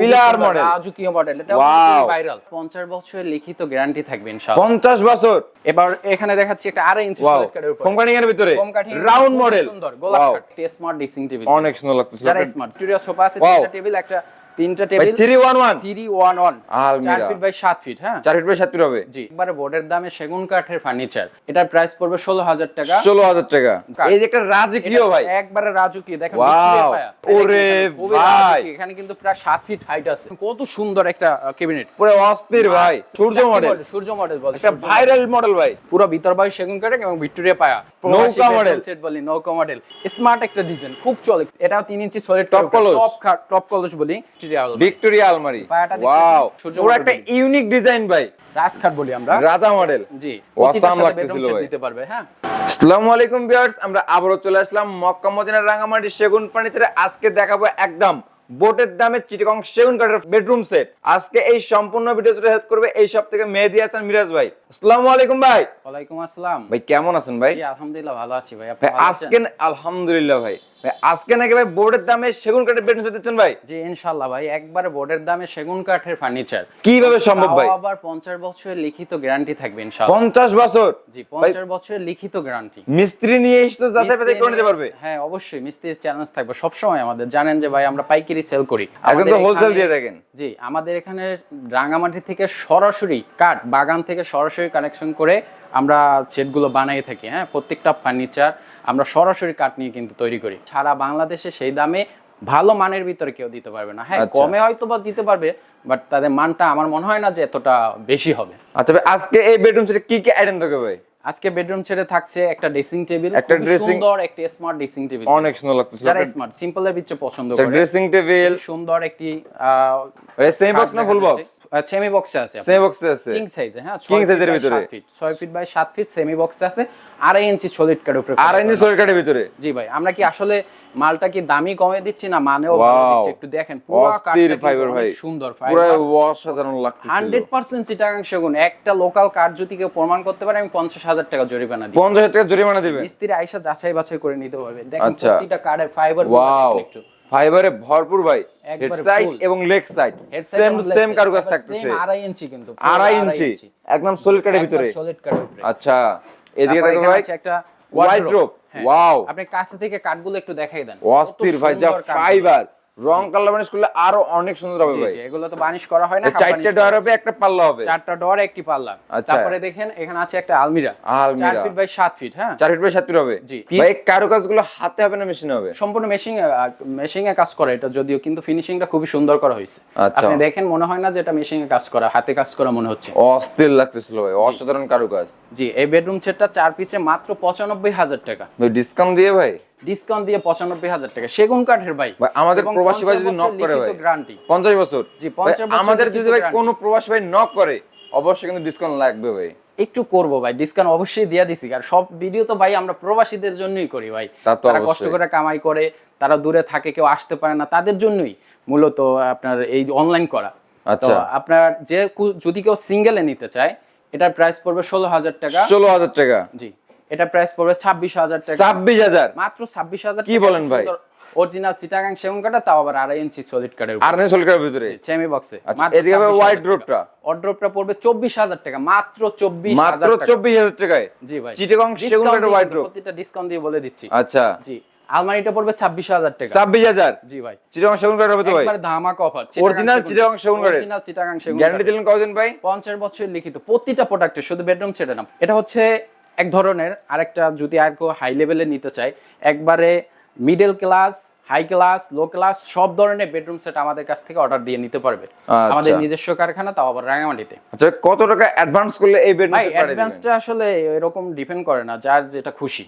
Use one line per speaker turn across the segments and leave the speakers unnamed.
Pillar model
রাজকীয় model এটা viral 50 বছরের লিখিত গ্যারান্টি থাকবে ইনশাআল্লাহ।
পঞ্চাশ বছর।
এবার এখানে দেখাচ্ছি একটা আড়াই ইঞ্চি
কোম্পানি
সলিড কাঠের উপর।
কম এর ভিতরে। রাউন্ড মডেল
সুন্দর। গোলাপ স্মার্ট ডিসিং টেবিল
অনেক সুন্দর লাগতেছে
যারা স্মার্ট স্টুডিও সোফা আছে। টেবিল একটা তিনটা table
three one one
three one one
আলমিরা।
চার ফিট বাই সাত ফিট হ্যাঁ?
চার ফিট বাই সাত ফিট হবে।
জি একবারে বোর্ডের দামে সেগুন কাঠের ফার্নিচার। এটার প্রাইস পড়বে ষোলো হাজার টাকা।
ষোলো হাজার টাকা। এই যে একটা রাজকীয় ভাই।
একবারে রাজকীয় দেখেন!
ওরে ভাই!
এখানে কিন্তু প্রায় সাত ফিট হাইট আছে। কত সুন্দর একটা ক্যাবিনেট
পুরো অস্থির ভাই। সূর্য মডেল
সূর্য মডেল বলে
একটা ভাইরাল মডেল ভাই।
পুরো ভিতর বায়ু সেগুন কাঠের এবং ভিক্টোরিয়া পায়া।
নৌকা model।
সেট বলি নৌকা মডেল স্মার্ট একটা ডিজাইন খুব চলে। এটাও তিন ইঞ্চি সলিড
Top কলস।
টপ টপ কলস বলি।
ভিক্টোরিয়া আলমারি।
ওর দেখতেছেন?
ওয়াও। পুরো একটা ইউনিক ডিজাইন ভাই।
রাজখাট বলি আমরা।
রাজা মডেল।
জি।
Awesome লাগতেছিল ভাই।
নিতে পারবে হ্যাঁ?
আসসালামু আলাইকুম ভিউয়ার্স আমরা আবারও চলে আসলাম মক্কা মদিনার রাঙামাটি সেগুন ফার্নিচারে। আজকে দেখাবো একদম বোটের দামে চিটিকং সেগুন কাঠের বেডরুম সেট। আজকে এই সম্পূর্ণ ভিডিও জুড়ে হেল্প করবে এই সব থেকে মেহেদি হাসান মিরাজ ভাই। আসসালামু আলাইকুম ভাই।
ওয়ালাইকুম আসসালাম।
ভাই কেমন আছেন ভাই?
জি আলহামদুলিল্লাহ ভালো আছি ভাই। আপনি?
আজকে আলহামদুলিল্লাহ ভাই। ভাই আজকে নাকি ভাই বোর্ডের দামে সেগুন কাঠের বেডরুম সেট দিচ্ছেন ভাই?
জি ইনশাআল্লাহ ভাই। একবারে বোর্ডের দামে সেগুন কাঠের ফার্নিচার।
কীভাবে সম্ভব ভাই?
আবার পঞ্চাশ বছরের লিখিত গ্যারান্টি থাকবে ইনশাআল্লাহ।
পঞ্চাশ বছর?
জি পঞ্চাশ বছরের লিখিত গ্যারান্টি।
মিস্ত্রি নিয়ে এসে তো যাচাই বাছাই করে নিতে পারবে?
হ্যাঁ অবশ্যই। মিস্ত্রির চ্যালেঞ্জ থাকবে। সবসময় আমাদের। জানেন যে ভাই আমরা পাইকারি সেল করি।
এখন তো হোলসেল দিয়ে থাকেন
জি আমাদের এখানে রাঙ্গামাটি থেকে সরাসরি কাঠ বাগান থেকে সরাসরি কানেকশন করে আমরা সেটগুলো বানাই থাকি হ্যাঁ? প্রত্যেকটা ফার্নিচার আমরা সরাসরি কাঠ নিয়ে কিন্তু তৈরি করি। সারা বাংলাদেশে সেই দামে ভালো মানের ভিতরে কেউ দিতে পারবে না হ্যাঁ?
আচ্ছা।
কমে হয়তো বা দিতে পারবে বাট তাদের মানটা আমার মনে হয় না যে এতটা বেশি হবে।
আচ্ছা আজকে এই বেডরুম সেটে কি কি আইটেম থাকবে ভাই?
আজকে বেডরুম ছেড়ে থাকছে একটা ড্রেসিং টেবিল
একটা ড্রেসিং
সুন্দর একটা স্মার্ট ড্রেসিং টেবিল
অনেক সুন্দর লাগতেছে।
যারা স্মার্ট সিম্পল এর ভিতরে পছন্দ করে
ড্রেসিং টেবিল
সুন্দর একটি
সেম বক্স না ফুল বক্স
সেমি বক্স আছে
সেমি বক্স আছে।
কিং সাইজে হ্যাঁ
কিং
সাইজের
ভিতরে।
ভিতরে 6 feet by 7 feet semi box আছে। আড়াই ইঞ্চি সলিড কার্ড উপরে
আর ইঞ্চি সলিড কাঠের ভিতরে?
জি ভাই আমরা কি আসলে মালটা কি দামি কমে দিচ্ছি না? মানেও ভালো! একটু দেখেন পুরো
ফাইবার ভাই।
সুন্দর
পুরো
ফাইবার
অসাধারণ
চিটাগাংশ গুণ। একটা লোকাল কার্ড যদি কেউ প্রমাণ করতে পারে আমি পঞ্চাশ হাজার টাকা জরিমানা দিই
পঞ্চাশ হাজার টাকা জরিমানা দিবেন
মিস্ত্রি আইসা যাচাই বাছাই করে নিতে পারবে। দেখেন
আচ্ছা।
প্রতিটা কার্ডের ফাইবার একটু।
ফাইবারে ভরপুর ভাই। হেড সাইড এবং লেগ সাইড সেম সেম কারুকাজ থাকতেছে।
আড়াই ইঞ্চি কিন্তু।
আড়াই ইঞ্চি একদম সলিড কাঠের ভিতরে।
সলিড উপরে।
আচ্ছা। এদিকে দেখো ভাই।
একটা
ওয়াইড্রোপ
হ্যাঁ।
ওয়াও
আপনি কাছে থেকে কাঠগুলো একটু দেখাই দেন।
অস্থির ভাই যা ফাইবার রং কালার বানিশ করলে আরও অনেক সুন্দর হবে ভাই।
এগুলো তো বানিশ করা হয় না
চারটে ডয়ার হবে একটা পাল্লা হবে।
চারটা ডর একটি পাল্লা।
আচ্ছা।
তারপরে দেখেন এখানে আছে একটা আলমিরা।
আলমিরা।
চার ফিট বাই সাত ফিট হ্যাঁ?
চার ফিট বাই সাত ফিট হবে।
জি।
ভাই কারুকাজগুলো হাতে হবে না মেশিনে হবে?
সম্পূর্ণ মেশিং মেশিং এ কাজ করা এটা যদিও কিন্তু ফিনিশিংটা খুবই সুন্দর করা হয়েছে।
আচ্ছা।
আপনি দেখেন মনে হয় না যে এটা মেশিং এ কাজ করা হাতে কাজ করা মনে হচ্ছে।
অস্থির লাগতেছিল ভাই অসাধারণ কারুকাজ।
জি এই বেডরুম সেটটা চার পিসে মাত্র পঁচানব্বই হাজার টাকা।
ভাই ডিসকাউন্ট দিয়ে ভাই?
ডিসকাউন্ট দিয়ে পঁচানব্বই হাজার টাকা। সেগুন কাঠের ভাই।
আমাদের প্রবাসী ভাই যদি নক করে ভাই
গ্যারান্টি
পঞ্চাশ বছর।
জি,
ভাই,
50 বছর
আমাদের যদি ভাই কোনো প্রবাসী ভাই নক করে অবশ্যই কিন্তু ডিসকাউন্ট লাগবে ভাই।
একটু করব ভাই ডিসকাউন্ট অবশ্যই দিয়া দিছি। আর সব ভিডিও তো ভাই আমরা প্রবাসীদের জন্যই করি ভাই। তারা কষ্ট করে কামাই করে তারা দূরে থাকে কেউ আসতে পারে না তাদের জন্যই মূলত আপনার এই অনলাইন করা।
আচ্ছা।
আপনার যে যদি কেউ সিঙ্গেলে নিতে চায় এটার প্রাইস পড়বে ষোলো হাজার টাকা।
ষোলো হাজার টাকা।
জি। এটা প্রাইস পড়বে ছাব্বিশ হাজার টাকা।
ছাব্বিশ হাজার?
মাত্র ছাব্বিশ হাজার
কি বলেন ভাই?
অরিজিনাল চিটাগাং সেগুন কাটা তাও আবার আড়াই ইঞ্চি সলিড
আর সলিড কাঠের ভিতরে?
সেমি বক্সে
আচ্ছা, এদিকে আবার wide drop টা।
অড্রপটা পড়বে টাকা মাত্র
মাত্র
টাকা।
হাজার টাকায়?
জি ভাই।
চিটাগং সেগুন
দিয়ে
wide
প্রতিটা ডিসকাউন্ট দিয়ে বলে দিচ্ছি।
আচ্ছা।
জি আলমারিটা পড়বে ছাব্বিশ হাজার টাকা।
ছাব্বিশ হাজার?
জি ভাই।
চিটাগং সেগুন কাঠের হবে তো ভাই?
একবার ধামাকা অফার
Original চিটাগাং সেগুন?
অরিজিনাল চিটাগাং সেগুন
গ্যারান্টি দিলেন কতদিন ভাই?
পঞ্চাশ বছর লিখিত প্রতিটা প্রোডাক্টে শুধু বেডরুম সেটে না এটা হচ্ছে এক ধরনের আরেকটা যদি আর কেউ হাই লেভেলে নিতে চায় একবারে middle class high class low class সব ধরনের বেডরুম সেট আমাদের কাছ থেকে অর্ডার দিয়ে নিতে পারবে।
আচ্ছা।
আমাদের নিজস্ব কারখানা তাও আবার রাঙামাটিতে।
আচ্ছা কত টাকা অ্যাডভান্স করলে এই বেড
ভাই অ্যাডভান্সটা আসলে এরকম ডিপেন্ড করে না যার যেটা খুশি।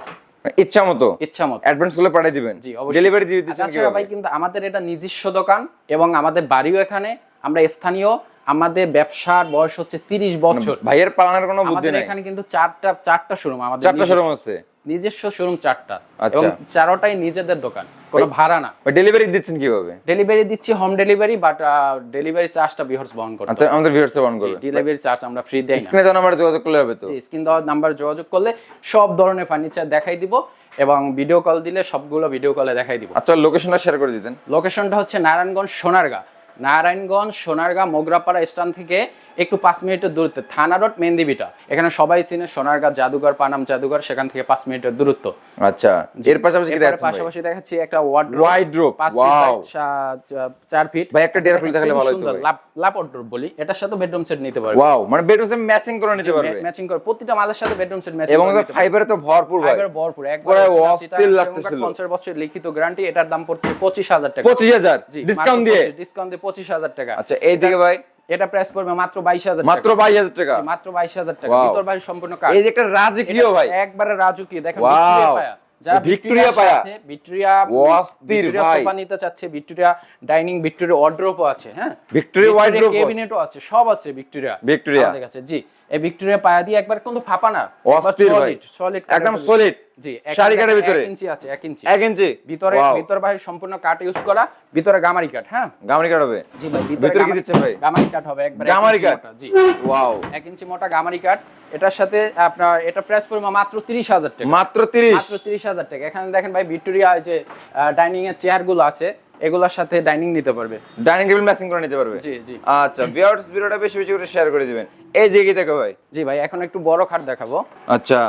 ইচ্ছা মতো?
ইচ্ছা মতো।
অ্যাডভান্স করলে পাঠিয়ে দিবেন?
জি, অবশ্যই।
ডেলিভারি দিয়ে দিচ্ছেন
তাছাড়া ভাই কিন্তু আমাদের এটা নিজস্ব দোকান এবং আমাদের বাড়িও এখানে আমরা স্থানীয় আমাদের ব্যবসার বয়স হচ্ছে তিরিশ বছর।
ভাইয়ের পালানোর কোনো বুদ্ধি নাই?
এখানে কিন্তু চারটা চারটা শোরুম আমাদের
চারটা শোরুম আছে?
নিজস্ব শোরুম চারটা।
আচ্ছা।
এবং চারোটাই নিজেদের দোকান কোনো ভাড়া না।
ডেলিভারি দিচ্ছেন কীভাবে?
ডেলিভারি দিচ্ছি হোম ডেলিভারি বাট ডেলিভারি চার্জটা বিহর্স বহন করতে
আচ্ছা আমাদের ভিউয়ার্স বন্ধ করবে।
ডেলিভারি চার্জ আমরা ফ্রি দেই না।
স্ক্রিনে তো নাম্বারে যোগাযোগ করলে হবে তো?
স্ক্রিন দেওয়ার নাম্বার যোগাযোগ করলে সব ধরনের ফার্নিচার দেখাই দিব এবং ভিডিও কল দিলে সবগুলো ভিডিও কলে দেখাই দিব।
আচ্ছা লোকেশনটা শেয়ার করে দিতেন।
লোকেশনটা হচ্ছে নারায়ণগঞ্জ সোনারগাঁ। নারায়ণগঞ্জ সোনারগাঁ মোগরাপাড়া স্ট্যান্ড থেকে একটু পাঁচ মিনিটের দূরত্বে। থানা রোড মেন্দিবিটা এখানে সবাই চিনে সোনারগাঁ জাদুঘর পানাম জাদুঘর সেখান থেকে পাঁচ মিনিটের দূরত্ব।
আচ্ছা এর পাশাপাশি?
পাশাপাশি দেখাচ্ছি একটা চার ফিট
ভাই, একটা দেড় ফুট দেখালে ভালো হতো।
লাপ বলি। এটার সাথে বেডরুম সেট নিতে পারবে।
ওয়াও মানে বেডরুমে ম্যাচিং করে নিতে পারবে।
ম্যাচিং করে। প্রতিটা মালের সাথে বেডরুম সেট ম্যাচিং
এবং ফাইবারে তো ভরপুর ভাই।
ফাইবার ভরপুর। একবার
অস্থির লাগতেছিল।
50 বছরের লিখিত গ্যারান্টি এটার দাম পড়ছে পঁচিশ হাজার টাকা।
পঁচিশ হাজার? ডিসকাউন্ট দিয়ে?
ডিসকাউন্ট দিয়ে পঁচিশ হাজার টাকা।
আচ্ছা এইদিকে ভাই।
এটা প্রাইস পড়বে মাত্র বাইশ হাজার
মাত্র বাইশ হাজার টাকা।
মাত্র বাইশ হাজার টাকা। ভিতর ভাই সম্পূর্ণ
এই যে একটা রাজকীয় ভাই।
একবারে রাজকীয়। দেখেন ভিক্টোরিয়া পায়া। যারা
ভিক্টোরিয়া পায়া।
ভিক্টোরিয়া
অস্থির ভাই।
সোফা নিতে চাচ্ছে ভিক্টোরিয়া ডাইনিং ভিক্টোরিয়া ওয়ার্ড্রোপও আছে হ্যাঁ?
ভিক্টোরিয়া wardrobe আছে।
ক্যাবিনেটও আছে সব আছে ভিক্টোরিয়া
ভিক্টোরিয়া।
আমাদের কাছে জি। এই ভিক্টোরিয়া পায়া দিয়ে একবার কিন্তু ফাঁপা না।
অস্থির ভাই।
সলিড
একদম solid।
জি
শাড়ি
এক
ভিতরে?
ইঞ্চি আছে এক ইঞ্চি।
এক ইঞ্চি?
ভিতরে ভিতর বাহির সম্পূর্ণ কাঠ ইউজ করা ভিতরে গামারি কাঠ হ্যাঁ?
গামরি কাঠ হবে।
জি ভাই
ভিতরে কি ভাই?
গামারি কাঠ হবে একবার
গামারি কাঠ?
জি।
ওয়াও
এক ইঞ্চি মোটা গামারি কাঠ। এটার সাথে আপনার এটা প্রাইস পড়বে মাত্র তিরিশ হাজার টাকা।
মাত্র তিরিশ।
মাত্র তিরিশ হাজার টাকা। এখানে দেখেন ভাই ভিক্টোরিয়া যে ডাইনিং এর চেয়ারগুলো আছে এগুলোর সাথে ডাইনিং নিতে পারবে।
ডাইনিং টেবিল ম্যাচিং করে নিতে পারবে?
জি জি।
আচ্ছা ভিউয়ার্স ভিডিওটা বেশি বেশি করে শেয়ার করে দিবেন। এই দিকে দেখো ভাই।
জি ভাই এখন একটু বড় খাট দেখাবো।
আচ্ছা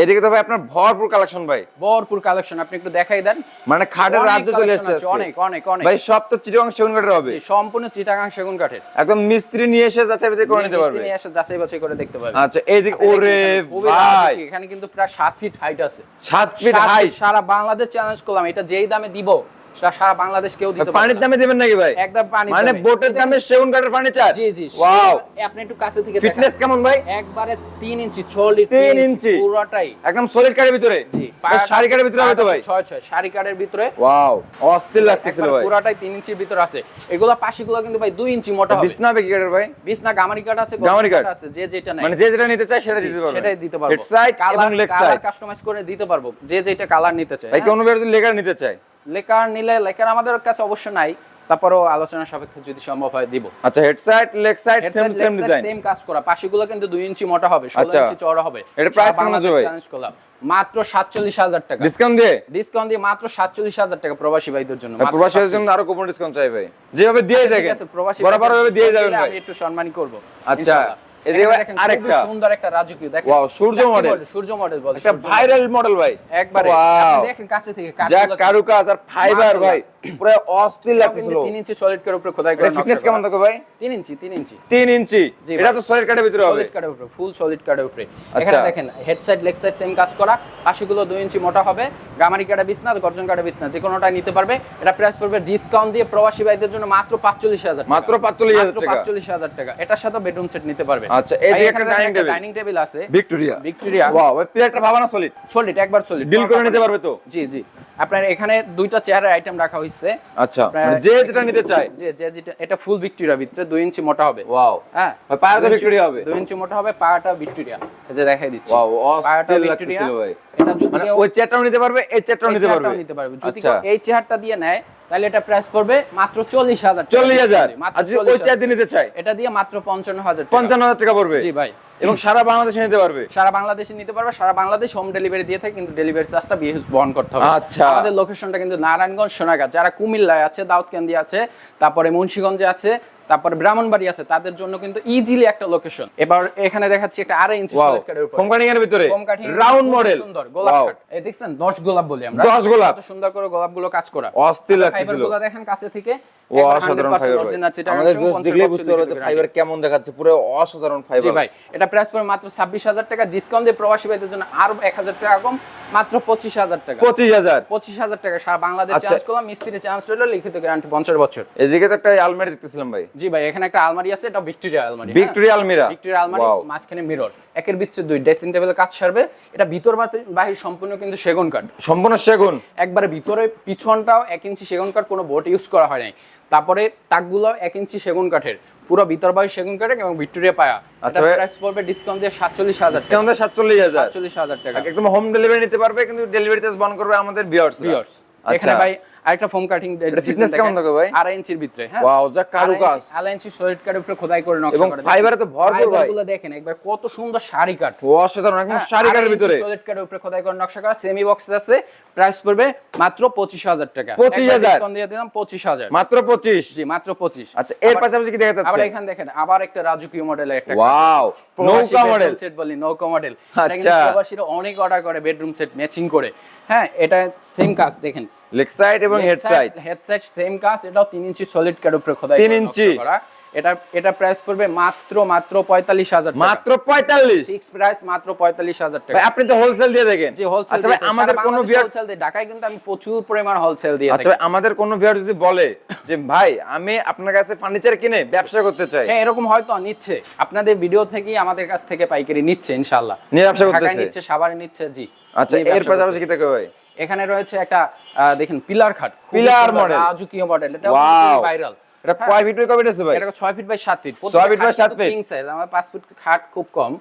এদিকে তো ভাই আপনার ভরপুর কালেকশন ভাই।
ভরপুর কালেকশন আপনি একটু দেখাই দেন।
মানে খাটের রাজ্য চলে এসেছে
অনেক অনেক অনেক।
ভাই সব তো চিটাগাং সেগুন কাঠের হবে।
সম্পূর্ণ চিটাগাং সেগুন কাঠের।
একদম মিস্ত্রি নিয়ে এসে যাচাই বাছাই করে নিতে পারবে।
মিস্ত্রি নিয়ে এসে যাচাই বাছাই করে দেখতে পারবে।
আচ্ছা এইদিকে ওরে ভাই।
এখানে কিন্তু প্রায় সাত ফিট হাইট আছে।
সাত ফিট হাইট
সারা বাংলাদেশ চ্যালেঞ্জ করলাম এটা যেই দামে দিব সারা বাংলাদেশ কেউ দিতে
পানির দামে দিবেন নাকি ভাই?
একদম পানির
মানে বোটের দামে সেগুন কাঠের ফার্নিচার?
জি জি
ওয়াও।
আপনি একটু কাছে থেকে
ফিটনেস কেমন ভাই?
একবারে তিন ইঞ্চি ছলিড
তিন ইঞ্চি।
পুরোটাই।
একদম সলিড কাঠের ভিতরে?
জি
শাড়ি কাঠের ভিতরে হবে তো ভাই?
ছয় ছয় শাড়ি কাঠের ভিতরে।
ওয়াও অস্থির লাগতেছিল ভাই।
পুরাটাই তিন ইঞ্চির ভিতরে আছে। এগুলা পাশিগুলো কিন্তু ভাই দুই ইঞ্চি মোটা হবে।
বিছনা হবে কি কাঠের ভাই?
বিছনা গামারি কাঠ আছে
গামারি কাঠ?
আছে যে যেটা নাই
মানে যে যেটা নিতে চায় সেটা দিতে পারবে।
সেটাই দিতে পারব।
Side
colour
leg
colour
side
customise করে দিতে পারব যে যেটা কালার নিতে চায়
ভাই
হ্যাঁ?
কোনো বের যদি লেগার নিতে চায়?
লেকার নিলে লেকার আমাদের কাছে অবশ্য নাই। তারপরেও আলোচনা সাপেক্ষে যদি সম্ভব হয় দিব।
আচ্ছা head side leg side same same design
same কাজ করা। পাশিগুলো কিন্তু দুই ইঞ্চি মোটা হবে ষোলো
আচ্ছা।
ইঞ্চি চওড়া হবে।
price
সারা
কেমন ভাই?
করলাম। মাত্র সাতচল্লিশ হাজার টাকা।
ডিসকাউন্ট দিয়ে?
ডিসকাউন্ট দিয়ে মাত্র সাতচল্লিশ হাজার টাকা প্রবাসী ভাইদের জন্য। মাত্র
প্রবাসীদের জন্য আরও কুপন ডিসকাউন্ট চাই ভাই। যেভাবে দিয়ে
ঠিক আছে, প্রবাসী
বরাবর ভাবে দিয়ে যাবেন ভাই।
আমি একটু সম্মানই করব
আচ্ছা, আরেকটা।
সুন্দর একটা রাজকীয় দেখেন।
Wow, Surya
model. Surya model বলে
একটা ভাইরাল মডেল ভাই।
একবারে। আপনি দেখেন কাছে থেকে
কারুকাজ আর ফাইবার ভাই। পুরো অস্থির
কিন্তু তিন ইঞ্চি সলিড উপরে খোদাই করা
ফিটনেস কেমন ভাই?
তিন ইঞ্চি তিন ইঞ্চি।
তিন ইঞ্চি। এটা তো সলিড ভিতরে হবে।
সলিড উপরে ফুল সলিড উপরে।
আচ্ছা।
এখানে দেখেন head side leg side same কাজ করা। পাশেগুলো দুই ইঞ্চি মোটা হবে। গামারি কাটা বিছনা গর্জন কাটা বিছনা। যে কোনোটা নিতে পারবে এটা প্রাইস পড়বে ডিসকাউন্ট দিয়ে প্রবাসী ভাইদের জন্য মাত্র পাঁচচল্লিশ হাজার
মাত্র 45,000 টাকা।
পাঁচচল্লিশ হাজার টাকা। এটার সাথে বেডরুম সেট নিতে পারবে।
আচ্ছা, এই একটা।
ডাইনিং টেবিল আছে।
ভিক্টোরিয়া
ভিক্টোরিয়া
ওয়াও ভাই প্লেটটা ভাবানা সলিড
সলিড একবার সলিড
ডিল করে নিতে পারবে তো?
জি জি। আপনার এখানে দুইটা চেয়ারের আইটেম রাখা হয়েছে।
আচ্ছা। মানে যে যেটা নিতে চায়।
যে যে যেটা এটা ফুল ভিক্টোরিয়া ভিতরে দুই ইঞ্চি মোটা হবে।
ওয়াও
হ্যাঁ।
পায়াটা ভিক্টোরিয়া হবে।
দুই ইঞ্চি মোটা হবে পায়াটা ভিক্টোরিয়া এই যে দেখাই দিচ্ছি।
ওয়াও
পায়াটা ভিক্টোরিয়া এটা যদি
মানে ওই চেয়ারটাও নিতে পারবে এই চেয়ারটাও নিতে পারবে।
নিতে পারবে। যদি
আচ্ছা।
এই চেয়ারটা দিয়ে নেয় তাহলে এটা প্রাইস পড়বে মাত্র চল্লিশ হাজার
চল্লিশ হাজার। ওই চেয়ার দিয়ে নিতে চায়?
এটা দিয়ে মাত্র পঞ্চান্ন হাজার
পঞ্চান্ন হাজার টাকা পড়বে।
জি ভাই।
এবং সারা বাংলাদেশে নিতে পারবে?
সারা বাংলাদেশে নিতে পারবে সারা বাংলাদেশ হোম ডেলিভারি দিয়ে থাকে কিন্তু ডেলিভারি চার্জটা বিএস বহন করতে হবে।
আচ্ছা।
আমাদের লোকেশনটা কিন্তু নারায়ণগঞ্জ সোনাগাছ যারা কুমিল্লায় আছে দাউদকান্দি আছে তারপরে মুন্সিগঞ্জে আছে তারপরে ব্রাহ্মণবাড়ি আছে তাদের জন্য কিন্তু ইজিলি একটা লোকেশন এবার এখানে দেখাচ্ছি একটা আড়াই ইঞ্চি উপর।
এর ভিতরে রাউন্ড মডেল
সুন্দর গোলাপ এই দেখছেন 10 গোলাপ বলি আমরা।
10 গোলাপ।
সুন্দর করে গোলাপগুলো কাজ করা।
অস্থির
ফাইবার দেখেন কাছে থেকে।
অসাধারণ ফাইবার আমাদের
সহ
ভিউয়ার্স
50
দেখলেই
বছর
বুঝতে পারবে ফাইবার কেমন দেখাচ্ছে পুরো অসাধারণ
জি ভাই এটা প্রাইস পড়ে মাত্র ছাব্বিশ হাজার টাকা ডিসকাউন্ট দিয়ে প্রবাসী ভাইদের জন্য আরও টাকা কম মাত্র পঁচিশ হাজার টাকা।
পঁচিশ হাজার।
পঁচিশ হাজার টাকা সারা বাংলাদেশ
আচ্ছা।
চার্জ করলাম মিস্ত্রি চার্জ রইল লিখিত গ্যারান্টি বছর।
এদিকে তো একটা আলমারি দেখতেছিলাম ভাই।
জি ভাই এখানে একটা আলমারি আছে এটা ভিক্টোরিয়া আলমারি
ভিক্টোরিয়া আলমিরা।
ভিক্টোরিয়া আলমারি মাঝখানে মিরর একের ভিতরে দুই ড্রেসিং টেবিলের কাজ সারবে। এটা ভিতর বাহির সম্পূর্ণ কিন্তু সেগুন কাঠ।
সম্পূর্ণ সেগুন।
একবারে ভিতরে পিছনটাও এক ইঞ্চি সেগুন কাঠ কোনো বোট ইউজ করা হয় নাই। তারপরে তাকগুলো এক ইঞ্চি সেগুন কাঠের। পুরো ভিতর বাহির সেগুন কাঠের এবং ভিক্টোরিয়া পায়া।
আচ্ছা
প্রাইস পড়বে ডিসকাউন্ট দিয়ে সাতচল্লিশ হাজার
ডিসকাউন্টে সাতচল্লিশ হাজার।
সাতচল্লিশ হাজার টাকা।
একদম হোম ডেলিভারি নিতে পারবে কিন্তু ডেলিভারি চার্জ বন্ধ করবে আমাদের ভিউয়ার্স আচ্ছা।
এখানে ভাই আরেকটা ফোম কাটিং
fitness কেমন থাকে ভাই?
ইঞ্চির ভিতরে হ্যাঁ?
ওয়াও যা কারুকাজ।
ইঞ্চি সলিড কার্ডের উপরে খোদাই করে নকশা
এবং ফাইবারে তো ভরপুর ভাই।
গুলো দেখেন একবার কত সুন্দর শাড়ি কাট
অসাধারণ একদম শাড়ি কাটের ভিতরে।
সলিড কার্ডের উপরে খোদাই করে নকশা করা সেমি বক্স আছে প্রাইস পড়বে মাত্র পঁচিশ হাজার টাকা।
25,000
ডিসকাউন্ট দিয়ে দিলাম পঁচিশ হাজার।
মাত্র পঁচিশ?
জি মাত্র পঁচিশ।
আচ্ছা এর পাশাপাশি কি দেখা
আবার এখানে দেখেন আবার একটা রাজকীয় মডেলের একটা
ওয়াও নৌকা মডেল
সেট বলি নৌকা মডেল
আচ্ছা।
প্রবাসীরা অনেক অর্ডার করে বেডরুম সেট ম্যাচিং করে। হ্যাঁ এটা সেম কাজ দেখেন।
লেগ সাইড এবং head side.
Head side same কাজ এটাও 3 ইঞ্চি সলিড উপরে খোদাই
ইঞ্চি।
করা। এটা এটা প্রাইস পড়বে মাত্র মাত্র 45000 টাকা।
মাত্র পঁয়তাল্লিশ।
ফিক্স প্রাইস মাত্র 45000 টাকা।
আপনি তো হোলসেল দিয়ে দেখেন।
হোলসেল
আচ্ছা ভাই আমাদের কোনো ভিউয়ার
হোলসেল ঢাকায় কিন্তু আমি প্রচুর পরিমাণ হোলসেল দিয়ে
আচ্ছা
থাকি।
আমাদের কোনো ভিউয়ার যদি বলে যে ভাই আমি আপনার কাছে ফার্নিচার কিনে ব্যবসা করতে চাই।
হ্যাঁ এরকম হয়তো নিচ্ছে। আপনাদের ভিডিও থেকেই আমাদের কাছ থেকে পাইকারি নিচ্ছে ইনশাআল্লাহ।
নিয়ে ব্যবসা
ঢাকায়
করতেছে?
নিচ্ছে সাভারে নিচ্ছে জি।
আচ্ছা এর পাশাপাশি কি। থাকে ভাই?
এখানে রয়েছে একটা আহ, দেখেন পিলার খাট।
পিলার
মডেল
আজকীয়
রাজকীয় মডেল এটা ভাইরাল
এটা কয় ফিট কয় ফিট আছে ভাই?
এটা ছয় ফিট বাই সাত ফিট
ছয় feet by সাত feet।
কিং সাইজ আমার ফিট খাট খুব কম।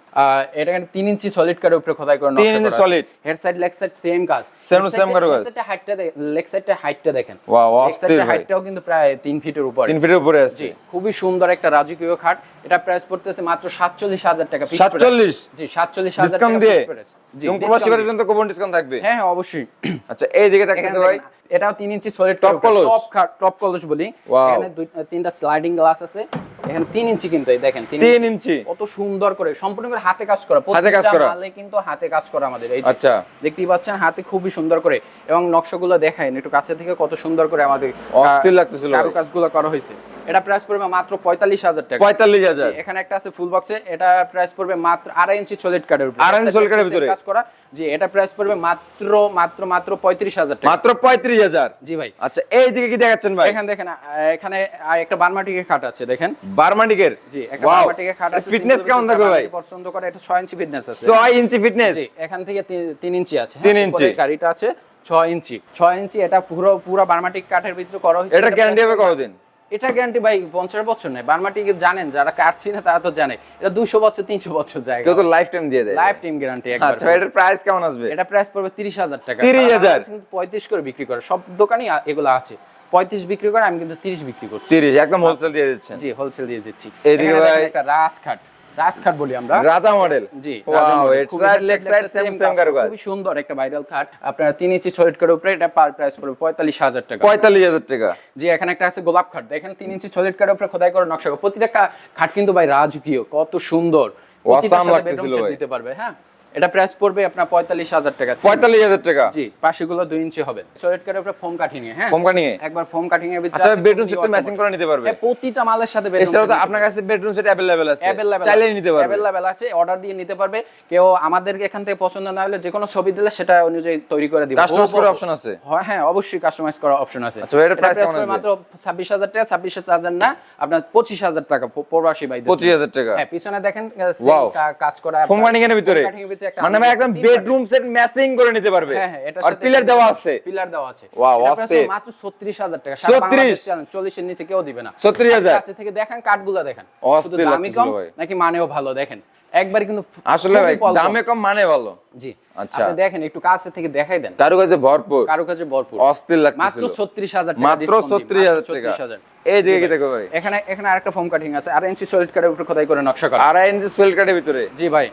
এটা এখানে তিন ইঞ্চি সলিড উপরে খোদাই করে
তিন ইঞ্চি solid।
Head side leg side same কাজ।
To same কারুকাজ।
হাইটটা লেগ সাইডটা হাইটটা দেখেন।
অস্থির ভাই।
হাইটটাও কিন্তু প্রায় তিন ফিটের উপরে।
তিন ফিটের উপরে আছে।
খুবই সুন্দর একটা রাজকীয় খাট। এটা প্রাইস পড়তেছে মাত্র সাতচল্লিশ হাজার টাকা fixed price।
সাতচল্লিশ?
জি সাতচল্লিশ হাজার
ডিসকাউন্ট দিয়ে?
জি
কোপন ডিসকাউন্ট থাকবে?
হ্যাঁ হ্যাঁ অবশ্যই।
আচ্ছা এই দিকে ভাই।
এটাও তিন ইঞ্চি সলিড
টপ কলস।
টপ টপ কলস বলি। এখানে তিনটা স্লাইডিং গ্লাস আছে। এখানে তিন ইঞ্চি কিন্তু এই দেখেন
তিন ইঞ্চি।
কত সুন্দর করে সম্পূর্ণ করে হাতে কাজ করা
হাতে কাজ করা।
মালে কিন্তু হাতে কাজ করা আমাদের এই
আচ্ছা।
দেখতেই পাচ্ছেন হাতে খুবই সুন্দর করে এবং নকশাগুলো দেখায় একটু কাছে থেকে কত সুন্দর করে আমাদের
অস্থির লাগতেছিল।
কারু কাজগুলো করা হয়েছে। এটা প্রাইস পড়বে মাত্র পঁয়তাল্লিশ হাজার টাকা।
পঁয়তাল্লিশ হাজার।
জি, এখানে একটা আছে ফুল বক্সে এটা প্রাইস পড়বে মাত্র আড়াই ইঞ্চি সলিড কার্ডের উপরে।
আড়াই ইঞ্চি solid card ভিতরে?
কাজ করা। জি এটা প্রাইস পড়বে মাত্র মাত্র মাত্র পঁয়ত্রিশ হাজার টাকা।
মাত্র পঁয়ত্রিশ হাজার।
জি ভাই।
আচ্ছা এই দিকে কি দেখাচ্ছেন ভাই?
এখানে দেখেন এখানে একটা বার্মাটিকে খাট আছে দেখেন।
বার্মাটিকের?
জি একটা
Wow!
বার্মাটিকে খাট আছে
ফিটনেস কেমন থাকবে ভাই?
পছন্দ করে এটা 6 ইঞ্চি ফিটনেস আছে।
ছয় ইঞ্চি ফিটনেস
জি এখান থেকে তি- তিন ইঞ্চি আছে
তিন
হ্যাঁ,
ইঞ্চি।
গাড়িটা আছে 6 ইঞ্চি। 6 ইঞ্চি এটা পুরো পুরো বার্মাটিক কাঠের ভিতরে করা হয়েছে
এটা গ্যারান্টি হবে কতদিন?
এটা গ্যারান্টি ভাই 50 বছর বার্মাটিক জানেন যারা কাটছি না তারা তো জানে। এটা 200 বছর 300 বছর
তো লাইফ টাইম দিয়ে দেয়।
লাইফ টাইম গ্যারান্টি একবার
আচ্ছা এটার প্রাইস কেমন আসবে?
এটা প্রাইস পড়বে 30000 টাকা।
30,000
তারা কিন্তু 35 করে বিক্রি করে সব দোকানই এগুলো আছে। 35 বিক্রি করে আমি কিন্তু 30 বিক্রি করছি।
তিরিশ একদম হোলসেল দিয়ে দিচ্ছেন।
জি হোলসেল দিয়ে দিচ্ছি।
এদিকে ভাই-
একটা রাজখাট রাজখাট বলি আমরা।
রাজা মডেল
জি
wow head side leg side same same কারুকাজ।
খুবই সুন্দর একটা ভাইরাল খাট আপনার তিন ইঞ্চি সলিড কার্ডের উপরে এটা পার প্রাইস পড়বে পঁয়তাল্লিশ হাজার টাকা।
পঁয়তাল্লিশ হাজার টাকা।
জি এখানে একটা আছে গোলাপ খাট দেখেন তিন ইঞ্চি সলিড কার্ডের উপরে খোদাই করে নকশা। করা। প্রতিটা খাট কিন্তু ভাই রাজকীয় কত সুন্দর।
লাগতেছিল ভাই।
নিতে পারবে হ্যাঁ? এটা প্রাইস পড়বে আপনার পঁয়তাল্লিশ হাজার টাকা।
পঁয়তাল্লিশ হাজার টাকা?
জি পাশেগুলো দুই ইঞ্চি হবে। সলিড কার্ডের উপরে ফোম কাটিং হ্যাঁ?
ফোম কাটিং
একবার ফোম কাটিং এর ভিতরে
আচ্ছা বেডরুম সেট ম্যাচিং করে নিতে পারবে।
হ্যাঁ, প্রতিটা মালের সাথে
এছাড়াও তো আপনার কাছে বেডরুম সেট অ্যাভেলেবেল আছে। চাইলেই
আছে।
নিতে পারবে।
Available আছে অর্ডার দিয়ে নিতে পারবে। কেউ এখান থেকে পছন্দ না হলে যে কোনো ছবি দিলে সেটা অনুযায়ী তৈরি করে দিবে।
কাস্টমাইজ করার অপশন আছে?
হয়, হ্যাঁ অবশ্যই কাস্টমাইজ করার অপশন আছে।
আচ্ছা,
এটা
price কেমন
পড়বে মাত্র ছাব্বিশ হাজার টাকা ছাব্বিশ হাজার না আপনার পঁচিশ হাজার টাকা প্রবাসী ভাই
হাজার টাকা।
হ্যাঁ পিছনে দেখেন কাজ করা
ফোম কাটিং এর ভিতরে
এর একটা
মানে
আমাদের
একদম বেডরুম সেট ম্যাচিং করে নিতে পারবে।
হ্যাঁ হ্যাঁ এটার
আর পিলার দেওয়া আছে।
পিলার দেওয়া আছে। এটা
অস্থির।
পড়বে মাত্র ছত্রিশ হাজার টাকা।
36
চল্লিশের নিচে কেউ দিবে না।
36,000
কাছে থেকে দেখেন কাঠগুলো দেখেন। শুধু দামি কম নাকি মানেও ভালো দেখেন। একবার কিন্তু
আসলে ভাই দামে কম মানে ভালো।
জি।
আচ্ছা।
আপনি দেখেন একটু কাছে থেকে দেখাই দেন।
কারও কাছে ভরপুর।
কারও কাছে ভরপুর।
অস্থির
মাত্র
লাগতেছিল
ছত্রিশ হাজার টাকা
মাত্র
discount দিই,
ছত্রিশ হাজার
মাত্র
টাকা। এই দিকে কি দেখো ভাই।
এখানে এখানে আরেকটা ফোম কাটিং আছে। আর ইঞ্চি সলিড কার্ডের উপরে খোদাই করে নকশা করা।
আড়াই ইঞ্চি সোয়েল কাটের ভিতরে।
জি ভাই।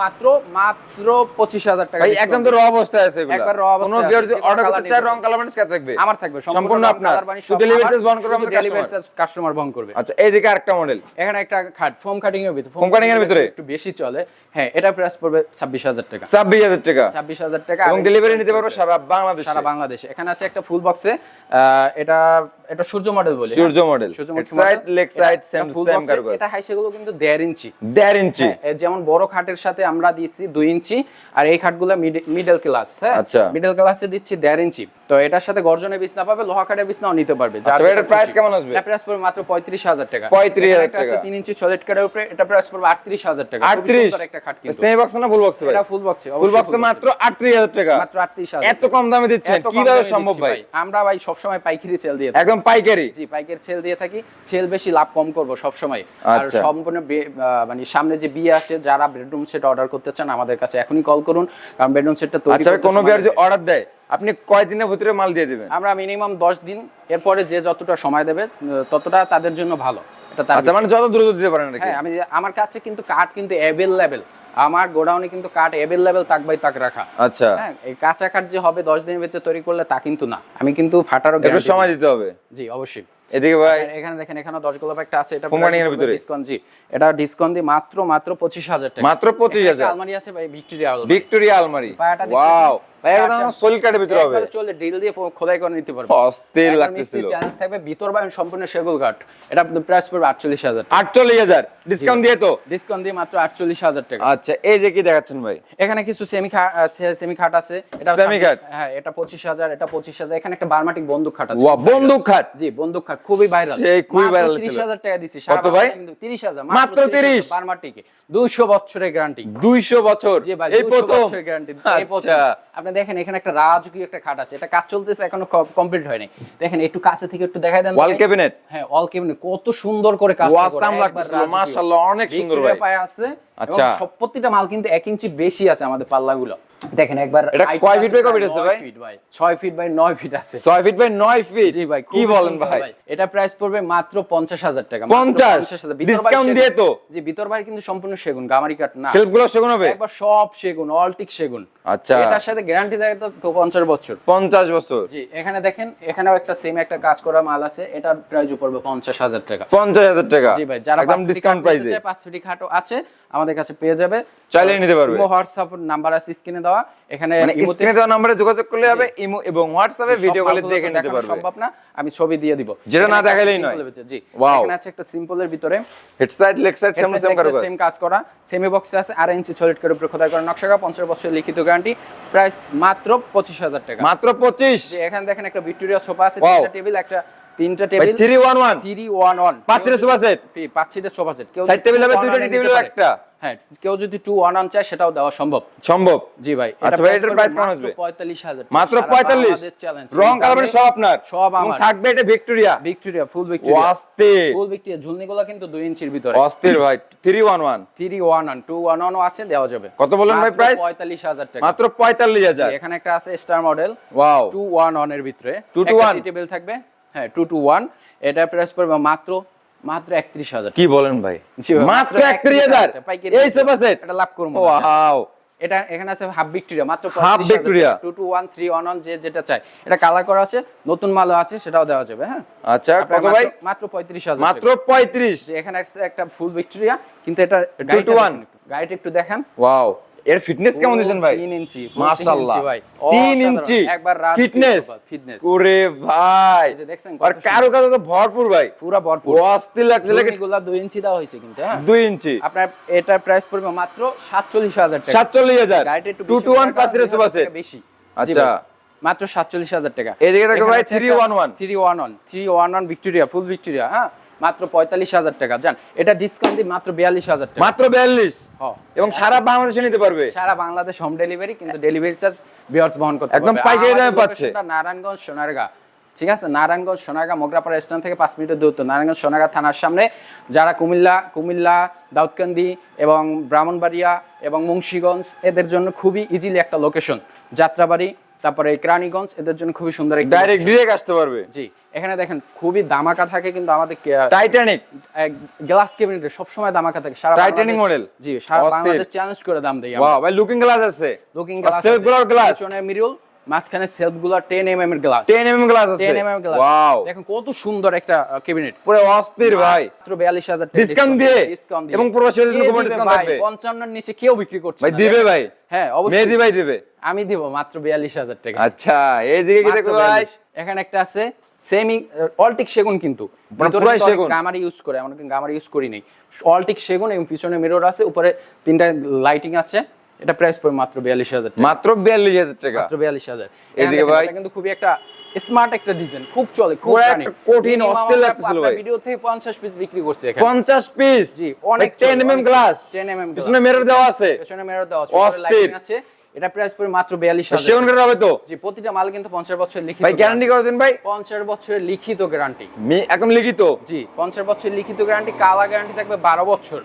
মাত্র মাত্র পঁচিশ হাজার টাকা
একদম তো র অবস্থায় আছে
একবার
অর্ডার করতে রং কালার মানে থাকবে?
আমার থাকবে
সম্পূর্ণ আপনার। শুধু বহন করবে আমাদের কাস্টমার
কাস্টমার বহন করবে।
আচ্ছা এইদিকে আরেকটা মডেল
এখানে একটা খাট ফোম কাটিং এর ভিতরে
ফোম কাটিং এর ভিতরে?
একটু বেশি চলে। হ্যাঁ এটা প্রাইস পড়বে ছাব্বিশ হাজার টাকা।
ছাব্বিশ হাজার টাকা।
ছাব্বিশ হাজার টাকা
এবং ডেলিভারি নিতে পারবে সারা বাংলাদেশ।
সারা বাংলাদেশে। এখানে আছে একটা ফুল বক্সে এটা এটা সূর্য মডেল বলে।
Surya model side leg side same same কারুকাজ
এটা হাই সেগুলো কিন্তু দেড় ইঞ্চি।
দেড় ইঞ্চি।
যেমন বড় খাটের সাথে আমরা দিচ্ছি দুই ইঞ্চি আর এই খাটগুলো মিডল ক্লাস হ্যাঁ?
আচ্ছা।
মিডল ক্লাসে দিচ্ছি দেড় ইঞ্চি। তো এটার সাথে গর্জনের বিছনা পাবে লোহা খাটের বিছনাও নিতে পারবে।
আচ্ছা, এটার price কেমন আসবে?
এটা প্রাইস পড়বে মাত্র পঁয়ত্রিশ হাজার টাকা।
35,000
এখানে একটা আছে
টাকা।
তিন ইঞ্চি সলিড কাঠের উপরে এটা প্রাইস পড়বে আটত্রিশ হাজার টাকা। খুবই
আটত্রিশ।
সুন্দর একটা খাট কিন্তু।
সেমি বক্স না ফুল বক্স ভাই?
এটা ফুল বক্সে
ফুল বক্সে মাত্র আটত্রিশ হাজার টাকা।
মাত্র আটত্রিশ হাজার
এত কম দামে দিচ্ছেন কীভাবে সম্ভব ভাই?
আমরা ভাই সবসময় পাইকারি সেল দিয়ে
একদম পাইকারি।
জি পাইকারি সেল দিয়ে থাকি। সেল বেশি লাভ কম করব সব সময় আর। সম্পূর্ণ মানে সামনে যে বিয়ে আছে যারা বেডরুম সেট অর্ডার করতে চান আমাদের কাছে এখনই কল করুন। কারণ বেডরুম সেটটা তৈরি
আচ্ছা কোনো বিয়ার
লাগে।
অর্ডার দেয়। আপনি কয়দিনের ভিতরে মাল দিয়ে দিবেন?
আমরা মিনিমাম দশ দিন এরপরে যে যতটা সময় দেবে ততটা তাদের জন্য ভালো। এটা
আচ্ছা মানে যত দ্রুত দিতে পারেন
হ্যাঁ আমি আমার কাছে কিন্তু কাঠ কিন্তু অ্যাভেলেবেল আমার গোডাউনে কিন্তু কাঠ অ্যাভেলেবেল তাক বাই তাক রাখা।
আচ্ছা।
হ্যাঁ এই কাঁচা কাঠ যে হবে দশ দিনের ভিতরে তৈরি করলে তা কিন্তু না। আমি কিন্তু ফাটারও
একটু সময় দিতে হবে।
জি অবশ্যই।
এদিকে ভাই।
এখানে দেখেন এখানে দশ গোলাপ একটা আছে। এটা
এর ভিতরে?
ডিসকাউন্ট জি। এটা ডিসকাউন্ট দিয়ে মাত্র মাত্র পঁচিশ হাজার টাকা।
মাত্র পঁচিশ
এখানে একটা
হাজার।
আলমারি আছে ভাই ভিক্টোরিয়া আলমারি
ভিক্টোরিয়া আলমারি ওয়াও সোল কাটের ভিতরে হবে।
চলে ড্রিল দিয়ে খোদাই করে নিতে পারবে।
অস্থির লাগতেছিল।
চ্যালেঞ্জ থাকবে। ভিতর বাইরে সম্পূর্ণ সেগুল কাঠ। এটা প্রাইস পড়বে আটচল্লিশ হাজার।
আটচল্লিশ হাজার। ডিসকাউন্ট দিয়ে তো?
ডিসকাউন্ট দিয়ে মাত্র আটচল্লিশ হাজার টাকা।
আচ্ছা এই যে কি দেখাচ্ছেন ভাই?
এখানে কিছু সেমি সেমি খাট আছে। এটা
Semi খাট?
হ্যাঁ এটা পঁচিশ হাজার এটা পঁচিশ হাজার। এখানে একটা বার্মাটিক বন্দুক খাট আছে।
ওয়া বন্দুক খাট?
জি বন্দুক খাট। খুবই ভাইরাল
সেই খুবই ছিল।
টাকা দিছি।
কত ভাই?
তিরিশ হাজার।
মাত্র 30?
বার্মাটিকে। দুইশো বছরের গ্যারান্টি
দুইশো বছর।
জি ভাই
এই প্রথম।
বছরের গ্যারান্টি এই প্রথম।
আচ্ছা।
আপনি দেখেন এখানে একটা রাজকীয় একটা খাট আছে। এটা কাজ চলতেছে এখনও কমপ্লিট হয়নি। দেখেন একটু কাছে থেকে একটু দেখাই দেন।
ওয়াল। ক্যাবিনেট
হ্যাঁ ওয়াল ক্যাবিনেট কত সুন্দর করে কাজ
লাগতেছিল মাশাআল্লাহ অনেক সুন্দর ভাই।
পায় আছে
আচ্ছা।
সব প্রত্যেকটা মাল কিন্তু এক ইঞ্চি বেশি আছে আমাদের পাল্লাগুলো। দেখেন একবার
এটা কয় feet by কয় feet আছে ভাই?
ভাই। ফিট বাই ফিট আছে।
ফিট বাই ফিট
জি ভাই
কি বলেন ভাই?
এটা প্রাইস পড়বে মাত্র পঞ্চাশ হাজার টাকা মাত্র
50?
50,000 ভিতর বাড়ি
Discount
সেগুন।
দিয়ে তো?
জি ভিতর বাড়ি কিন্তু সম্পূর্ণ সেগুন গামারি না।
সেলফগুলো সেগুন হবে?
একবার সব সেগুন অলটিক সেগুন।
আচ্ছা।
এটার সাথে গ্যারান্টি দেয় তো পঞ্চাশ বছর।
পঞ্চাশ বছর?
জি এখানে দেখেন এখানেও একটা সেম একটা কাজ করা মাল আছে। এটার প্রাইস পড়বে পঞ্চাশ হাজার টাকা।
পঞ্চাশ হাজার টাকা?
জি ভাই যারা
একদম ডিসকাউন্ট প্রাইসে
পাঁচ ফিটি খাটও আছে আমাদের কাছে পেয়ে যাবে।
চাইলেই নিতে পারবে।
হোয়াটসঅ্যাপ নাম্বার আছে স্ক্রিনে দেওয়া এখানে
মানে স্ক্রিনে দেওয়া নম্বরে যোগাযোগ করলে হবে ইমো এবং হোয়াটসঅ্যাপে ভিডিও কলে দেখে নিতে পারবে।
সম্ভব না আমি ছবি দিয়ে দিব।
যেটা না
এখানে
দেখাইলেই নয়।
জি।
Wow.
এখানে আছে একটা সিম্পলের ভিতরে।
Head side leg side same same কারও
সেম কাজ করা। সেমি বক্সে আছে আড়াই ইঞ্চি সলিড করে উপরে খোদাই করা নকশা করা পঞ্চাশ বছরের লিখিত গ্যারান্টি প্রাইস মাত্র পঁচিশ হাজার টাকা।
মাত্র পঁচিশ।
যে এখানে দেখেন একটা ভিক্টোরিয়া সোফা আছে. টেবিল একটা তিনটা table
three one one
three one one
পাঁচ সিটের sofa set?
পাঁচ সিটের সোফা সেট কেউ যদি
table হবে, দুইটা
পারে।
একটা।
হ্যাঁ কেউ যদি টু ওয়ান ওয়ান চায় সেটাও দেওয়া সম্ভব।
সম্ভব।
জি ভাই
আচ্ছা ভাই, এটার price কেমন আসবে?
পঁয়তাল্লিশ হাজার
মাত্র পঁয়তাল্লিশ। রং কালার সব আপনার।
সব আমার।
থাকবে এটা ভিক্টোরিয়া
ভিক্টোরিয়া ফুল ভিক্টোরিয়া
অস্থির।
ফুল ভিক্টোরিয়া ঝুলনিগুলো কিন্তু দুই ইঞ্চির ভিতরে।
অস্থির ভাই three one one
three one one two one one আছে দেওয়া যাবে।
কত বললেন ভাই প্রাইস
পঁয়তাল্লিশ হাজার টাকা।
মাত্র পঁয়তাল্লিশ হাজার।
জি, এখানে একটা আছে star model
wow
two one ওয়ানের ভিতরে।
2 to 1?
টেবিল থাকবে। হ্যাঁ টু টু ওয়ান এটা প্রাইস পড়বে মাত্র মাত্র একত্রিশ হাজার
কি বলেন ভাই? মাত্র একত্রিশ হাজার। এই সোফা সেট
এটা লাভ করব
ওয়াও।
এটা এখানে আছে হাফ ভিক্টোরিয়া মাত্র
Half Victoria।
Two two one three one one যে যেটা চাই। এটা কালার করা আছে নতুন মালও আছে সেটাও দেওয়া যাবে হ্যাঁ?
আচ্ছা কত ভাই?
মাত্র- পঁয়ত্রিশ হাজার
মাত্র পঁয়ত্রিশ।
এখানে একটা ফুল ভিক্টোরিয়া কিন্তু এটা
to one?
গাড়িটা একটু দেখেন।
ওয়াও এর ফিটনেস কেমন দিয়েছেন ভাই?
তিন ইঞ্চি পুরো তিন
মাশাআল্লাহ
ইঞ্চি ভাই।
ইঞ্চি।
একবার
ফিটনেস
ফিটনেস
ওরে ভাই। আর কারও কাছে তো ভরপুর ভাই।
পুরো ভরপুর।
অস্থির লাগছে লাগে
ইঞ্চি হয়েছে কিন্তু হ্যাঁ?
দুই ইঞ্চি।
আপনার এটার প্রাইস পড়বে মাত্র সাতচল্লিশ হাজার টাকা।
সাতচল্লিশ হাজার।
গাড়িটা একটু
টু টু ওয়ান সেট
বেশি।
আচ্ছা।
মাত্র সাতচল্লিশ হাজার টাকা।
এদিকে দেখো ভাই, 311
three one one three one one Victoria full Victoria হ্যাঁ? মাত্র পঁয়তাল্লিশ হাজার টাকা। জান এটা ডিসকাউন্ট দিয়ে মাত্র বিয়াল্লিশ হাজার টাকা।
মাত্র বিয়াল্লিশ। এবং সারা বাংলাদেশে নিতে পারবে?
সারা বাংলাদেশ হোম ডেলিভারি কিন্তু ডেলিভারি চার্জ বিয়ার্স বহন করতে
একদম পাইকারি দামে পাচ্ছে।
নারায়ণগঞ্জ সোনারগাঁ। ঠিক আছে? নারায়ণগঞ্জ সোনারগাঁ মোগরাপাড়া স্টেশন থেকে পাঁচ মিনিটের দূরত্ব। নারায়ণগঞ্জ সোনারগাঁ থানার সামনে যারা কুমিল্লা কুমিল্লা দাউদকান্দি এবং ব্রাহ্মণবাড়িয়া এবং মুন্সিগঞ্জ এদের জন্য খুবই ইজিলি একটা লোকেশন যাত্রাবাড়ি তারপরে কেরানীগঞ্জ এদের জন্য খুবই সুন্দর
ডাইরেক্ট ডিরেক্ট আসতে পারবে?
জি। এখানে দেখেন খুবই দামাকা থাকে কিন্তু আমাদের
টাইটানিক
গ্লাস ক্যাবিনেটে সবসময় দামাকা থাকে। সারা বাংলাদেশ-
model?
জি সারা বাংলাদেশ চ্যালেঞ্জ করে দাম দেই
ওয়াও ভাই লুকিং গ্লাস আছে।
লুকিং গ্লাস
self গুলার glass?
পিছনে মিরুল মাঝখানে সেলফগুলো 10 এমএম এর গ্লাস
10 এমএম গ্লাস আছে।
10 এমএম গ্লাস
ওয়াও
দেখেন কত সুন্দর একটা ক্যাবিনেট
পুরো অস্থির ভাই।
মাত্র 42000 টাকা
Discount দিয়ে?
ডিসকাউন্ট
এবং প্রবাসীদের জন্য কোনো discount থাকবে?
55 এর নিচে কেউ বিক্রি করছে
ভাই দিবে ভাই।
হ্যাঁ অবশ্যই।
মেহেদি ভাই দিবে।
আমি দিব মাত্র 42000 টাকা।
আচ্ছা এইদিকে কি দেখো ভাই?
এখানে একটা আছে। সেমি অলটিক সেগুন কিন্তু।
মানে?
গামারি ইউজ করে আমরা গামারি ইউজ করি নাই। অলটিক সেগুন এবং পিছনে মিরর আছে উপরে তিনটা লাইটিং আছে। এটা প্রাইস পড়ে মাত্র 42000 টাকা।
মাত্র বিয়াল্লিশ হাজার টাকা।
মাত্র 42000
এদিকে ভাই?
কিন্তু খুবই একটা স্মার্ট একটা ডিজাইন খুব চলে খুব
একটা কঠিন, অস্থির লাগতেছিল ভাই।
ভিডিও থেকে 50 পিস বিক্রি করছে এখানে।
পঞ্চাশ পিস
জি অনেক
টেন এমএম গ্লাস
10 mm
পিছনে মেরর দেওয়া আছে।
পেছনে মিরর দেওয়া আছে। লাইটিং আছে। এটা প্রাইস পড়ে মাত্র 42000
সেগুন কাঠের হবে তো?
জি প্রতিটা মাল কিন্তু 50 বছর লিখিত
ভাই গ্যারান্টি করে দিন ভাই।
পঞ্চাশ বছরের লিখিত গ্যারান্টি
একদম লিখিত?
জি পঞ্চাশ বছরের লিখিত গ্যারান্টি কালা গ্যারান্টি থাকবে বারো বছর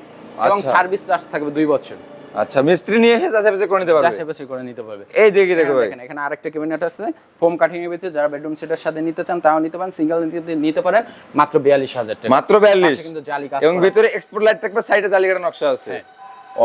এবং
আচ্ছা।
সার্ভিস চার্জ থাকবে বছর।
আচ্ছা মিস্ত্রি নিয়ে এসে যাচাই বাছাই করে নিতে পারবে?
যাচাই বাছাই করে নিতে পারবে।
এই দেখি দেখো
দেখেন এখানে আরেকটা ক্যাবিনেট আছে ফোম কাটিং এর ভিতরে যারা বেডরুম সেটের সাথে নিতে চান তাও নিতে পারেন সিঙ্গেল নিতে পারেন মাত্র বিয়াল্লিশ হাজার টাকা।
মাত্র বিয়াল্লিশ।
পাশে কিন্তু জালি কাজ
এবং ভিতরে এক্সপোর্ট লাইট থাকবে সাইডে জালিকাটা নকশা আছে।
হ্যাঁ।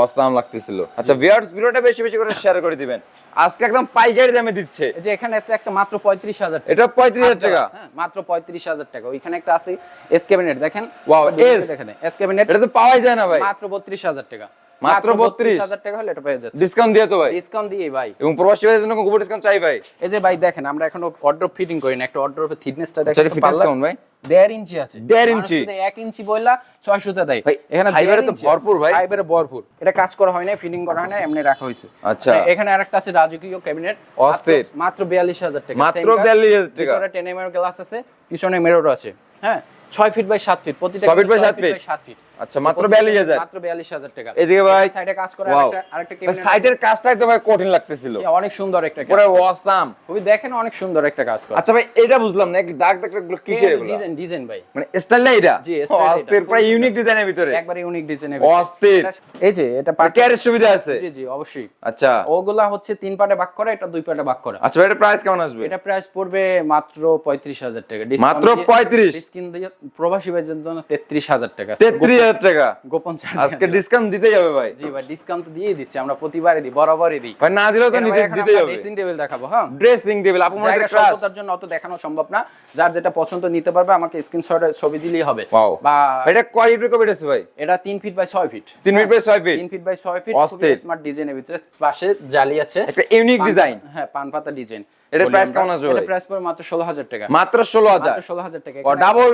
অসাম লাগতেছিল। আচ্ছা ভিউয়ার্স ভিডিওটা বেশি বেশি করে শেয়ার করে দিবেন। আজকে একদম পাইকারি দামে দিচ্ছে।
যে এখানে আছে একটা মাত্র পঁয়ত্রিশ হাজার
এটা পঁয়ত্রিশ হাজার টাকা।
হ্যাঁ, মাত্র পঁয়ত্রিশ হাজার টাকা। ওইখানে একটা আছে এস ক্যাবিনেট দেখেন?
Wow, S।
দেখেন এস ক্যাবিনেট
এটা তো পাওয়াই যায় না ভাই।
মাত্র বত্রিশ হাজার টাকা।
মাত্র 32,000
হাজার টাকা হলে এটা পেয়ে যাচ্ছে।
ডিসকাউন্ট দিয়ে তো ভাই।
ডিসকাউন্ট দিয়ে ভাই।
এবং প্রবাসী ভাইদের জন্য গোবর ডিসকাউন্ট চাই ভাই।
এই যে ভাই দেখেন আমরা এখনও অর্ডার ফিটিং করি না। একটা অর্ডার থিকনেসটা
আচ্ছা
দেখেন
ফিটনেস কেমন ভাই?
দেড় ইঞ্চি আছে।
দেড় ইঞ্চি?
এক ইঞ্চি বললা ছয়শোতে দেয়।
ভাই,
এখানে
ফাইবারে তো ভরপুর ভাই।
ফাইবারে ভরপুর। এটা কাজ করা হয় না ফিটিং করা হয় না এমনি রাখা হয়েছে।
আচ্ছা।
মানে এখানে আরেকটা আছে রাজকীয় ক্যাবিনেট
অস্থির।
মাত্র বিয়াল্লিশ হাজার টাকা।
মাত্র
বিয়াল্লিশ
হাজার টাকা।
টেন এম গ্লাস আছে পিছনে মেরর আছে। হ্যাঁ? ছয় ফিট বাই সাত ফিট প্রতিটা
ছয় ফিট
বাই
সাত ফিট
সাত ফিট
আচ্ছা মাত্র বিয়াল্লিশ হাজার।
মাত্র বিয়াল্লিশ হাজার টাকা।
এদিকে ভাই
সাইডে কাজ করে আরেকটা
সাইডের কাজটা একদম ভাই কঠিন লাগতেছিল।
অনেক সুন্দর একটা কাজ
পুরো অসাম
খুবই দেখেন অনেক সুন্দর একটা কাজ করে।
আচ্ছা ভাই এটা বুঝলাম না দাগ দাগ কিসের এগুলো?
ডিজাইন ডিজাইন ভাই।
মানে স্টাইল না এটা?
জি,
অস্থির প্রায় ইউনিক ডিজাইনের ভিতরে।
একবারে ইউনিক ডিজাইনের
অস্থির।
এই যে এটা
আর
পার্ট
ক্যারের সুবিধা আছে।
জি জি অবশ্যই।
আচ্ছা।
ওগুলা হচ্ছে তিন পাটে ভাগ করা এটা দুই পার্টে ভাগ করা।
আচ্ছা ভাই এটা প্রাইস কেমন আসবে?
এটা প্রাইস পড়বে মাত্র পঁয়ত্রিশ হাজার টাকা।
মাত্র 35?
ডিসকাউন্ট দিয়ে প্রবাসী ভাইদের জন্য তেত্রিশ হাজার টাকা।
তেত্রিশ হাজার টাকা।
গোপন ছাড়
আজকে ডিসকাউন্ট দিতে যাবে ভাই।
জি ভাই ডিসকাউন্ট তো দিয়ে দিচ্ছি আমরা প্রতিবারই দিই বরাবরই দিই।
ভাই না দিলেও তো নিতে দিতেই হবে
ড্রেসিং টেবিল দেখাবো হ্যাঁ?
ড্রেসিং টেবিল আপু মনে
জায়গা জন্য অত দেখানো সম্ভব না। যার যেটা পছন্দ নিতে পারবে আমাকে স্ক্রিনশটে ছবি দিলেই হবে। বা
এটা কয় কবে আছে ভাই?
এটা তিন ফিট বাই ছয় ফিট
তিন মিনিট বাই ছয় ফিট
তিন ফিট বাই ছয় ফিট
অস্থির।
স্মার্ট ডিজাইনের ভিতরে। পাশে জালি আছে।
একটা ইউনিক ডিজাইন
হ্যাঁ পান পাতা ডিজাইন
এটার price কেমন আসবে
এটা প্রাইস পড়বে মাত্র ষোলো হাজার টাকা।
মাত্র ষোলো হাজার।
মাত্র ষোলো হাজার টাকা।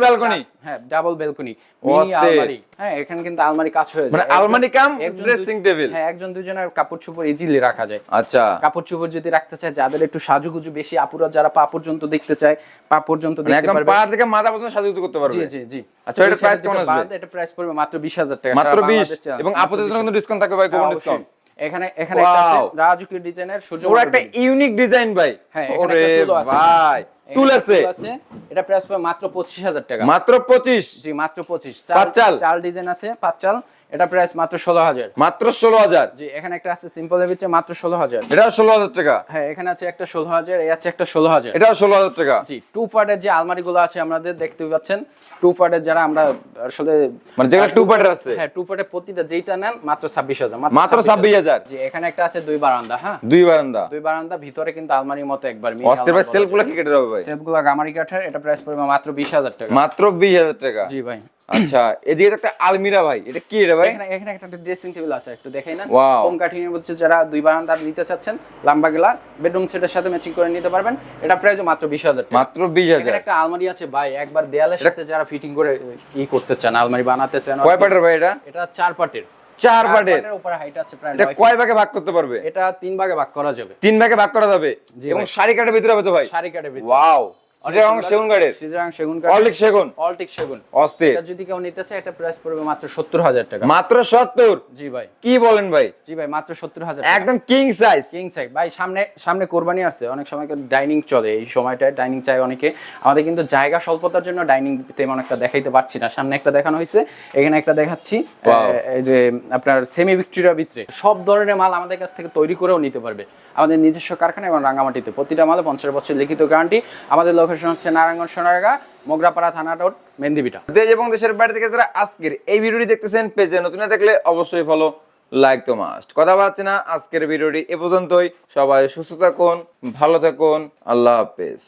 balcony?
চার- হ্যাঁ ডাবল বেলকনি মিনি আলমারি। হ্যাঁ এখানে কিন্তু আলমারি কাজ হয়ে যায়।
মানে আলমারি কাম ড্রেসিং টেবিল
হ্যাঁ একজন দুজনের কাপড় চোপড় ইজিলি রাখা যায়।
আচ্ছা।
কাপড় চোপড় যদি রাখতে চায় যাদের একটু সাজুগুজু বেশি আপুরা যারা পা পর্যন্ত দেখতে চায় পা পর্যন্ত
মানে
দেখতে
একদম পা থেকে মাথা পর্যন্ত সাজুগুজু করতে পারবে।
জি জি জি।
আচ্ছা, এটার price কেমন আসবে?
এটা প্রাইস পড়বে মাত্র বিশ হাজার টাকা।
মাত্র
সারা
বিশ।
বাংলাদেশ challenge,
এবং আপুদের জন্য
20,000
কিন্তু ডিসকাউন্ট থাকবে ভাই
হ্যাঁ,
কোন ডিসকাউন্ট
এখানে এখানে একটা আছে. রাজকীয় ডিজাইনের সূর্য
পুরো একটা ইউনিক ডিজাইন ভাই।
হ্যাঁ,
ওরে। ভাই। টুল আছে
এটা প্রাইস মাত্র পঁচিশ হাজার টাকা।
মাত্র পঁচিশ।
জি মাত্র পঁচিশ।
পাঁচ চাল?
চাল ডিজাইন আছে পাঁচ চাল। এটা প্রাইস মাত্র ষোলো হাজার।
মাত্র ষোলো হাজার?
জি এখানে একটা আছে সিম্পল এর ভিতরে মাত্র ষোলো হাজার।
এটাও ষোলো হাজার টাকা?
হ্যাঁ এখানে আছে একটা ষোলো হাজার এই আছে একটা ষোলো হাজার।
এটাও ষোলো হাজার টাকা?
জি টু পার্টের যে আলমারি গুলো আছে আমাদের দেখতে পাচ্ছেন টু পার্টের যারা আমরা আসলে
মানে যেগুলো two part আছে?
হ্যাঁ টু পার্টের প্রতিটা যেটা নেন মাত্র ছাব্বিশ হাজার
মাত্র ছাব্বিশ হাজার।
জি এখানে একটা আছে দুই বারান্দা হ্যাঁ।
দুই বারান্দা?
দুই বারান্দা ভিতরে কিন্তু আলমারির মতো একবার
অস্থির ভাই সেলফগুলো কি কেটে যাবে ভাই?
সেলফগুলো গামারি কাঠের এটা প্রাইস পড়বে মাত্র বিশ হাজার টাকা।
মাত্র বিশ হাজার টাকা?
জি ভাই।
আচ্ছা এদিকে একটা আলমিরা ভাই এটা কি রে ভাই?
এখানে এখানে একটা ড্রেসিং টেবিল আছে একটু দেখাই না। কম কাঠিং এর মধ্যে যারা দুই বারান্দা নিতে চাচ্ছেন লম্বা গ্লাস বেডরুম সেটের সাথে ম্যাচিং করে নিতে পারবেন। এটা প্রাইস মাত্র বিশ হাজার টাকা।
মাত্র বিশ হাজার।
এখানে একটা আলমারি আছে ভাই একবার দেয়ালের সাথে যারা ফিটিং করে ই করতে চান আলমারি বানাতে চান
কয় পাটের ভাই এটা?
এটা চার পাটের।
চার পাটের?
উপরে হাইট আছে প্রায়
এটা কয় ভাগে ভাগ করতে পারবে?
এটা তিন ভাগে ভাগ করা যাবে।
তিন ভাগে ভাগ করা যাবে? এবং
ভাই।
শাড়ি ভিতরে হবে তো ভাই?
শাড়ি কাটে ভিতরে।
ওয়াও সেগুন
সেগুন
অলিক সেগুন।
অলটিক সেগুন।
অস্থির।
এটা যদি কেউ নিতে চায় এটা প্রাইস পড়বে মাত্র সত্তর হাজার টাকা।
মাত্র সত্তর?
জি ভাই।
কি বলেন ভাই?
জি ভাই মাত্র সত্তর হাজার
একদম কিং সাইজ
কিং সাইজ ভাই সামনে সামনে কোরবানি আছে অনেক সময় ডাইনিং চলে। এই সময়টায় ডাইনিং চাই অনেকে। আমাদের কিন্তু জায়গা স্বল্পতার জন্য ডাইনিং তেমন একটা দেখাইতে পারছি না। সামনে একটা দেখানো হয়েছে এখানে একটা দেখাচ্ছি। এই যে আপনার সেমি ভিক্টোরিয়া ভিতরে। সব ধরনের মাল আমাদের কাছ থেকে তৈরি করেও নিতে পারবে। আমাদের নিজস্ব কারখানা এবং রাঙ্গামাটিতে প্রতিটা মালে পঞ্চাশ বছর লিখিত গ্যারান্টি আমাদের লোকেশন হচ্ছে নারায়ণগঞ্জ, সোনারগা, মোগরাপাড়া থানা রোড মেন্দিবিটা
দেশ এবং দেশের বাইরে থেকে যারা আজকের এই ভিডিওটি দেখতেছেন, পেজে নতুন দেখলে অবশ্যই ফলো লাইক তো মাস্ট কথা বলছি না, আজকের ভিডিওটি এ পর্যন্তই। সবাই সুস্থ থাকুন, ভালো থাকুন, আল্লাহ হাফেজ।